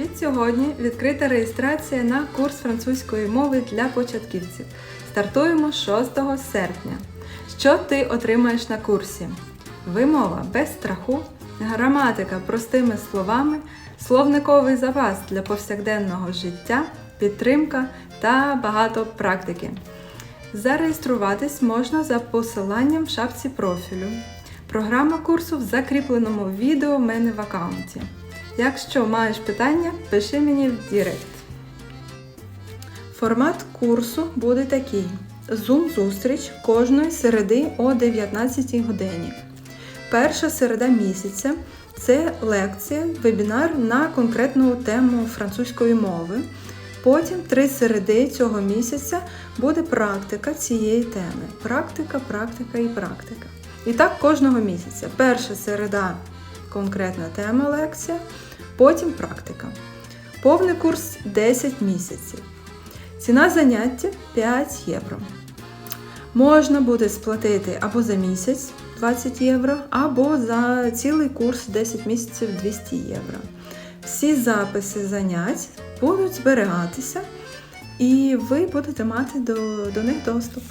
Від сьогодні відкрита реєстрація на курс французької мови для початківців. Стартуємо 6 серпня. Що ти отримаєш на курсі? Вимова без страху, граматика простими словами, словниковий запас для повсякденного життя, підтримка та багато практики. Зареєструватись можна за посиланням в шапці профілю. Програма курсу в закріпленому відео в мене в аккаунті. Якщо маєш питання, пиши мені в Директ. Формат курсу буде такий: Zoom-зустріч кожної середи о 19 годині. Перша середа місяця це лекція, вебінар на конкретну тему французької мови. Потім три середи цього місяця буде практика цієї теми. Практика, практика і практика. І так кожного місяця. Перша середа конкретна тема лекція, потім практика. Повний курс 10 місяців. Ціна заняття 5 євро. Можна буде сплатити або за місяць 20 євро, або за цілий курс 10 місяців 200 євро. Всі записи занять будуть зберігатися, і ви будете мати до, до них доступ.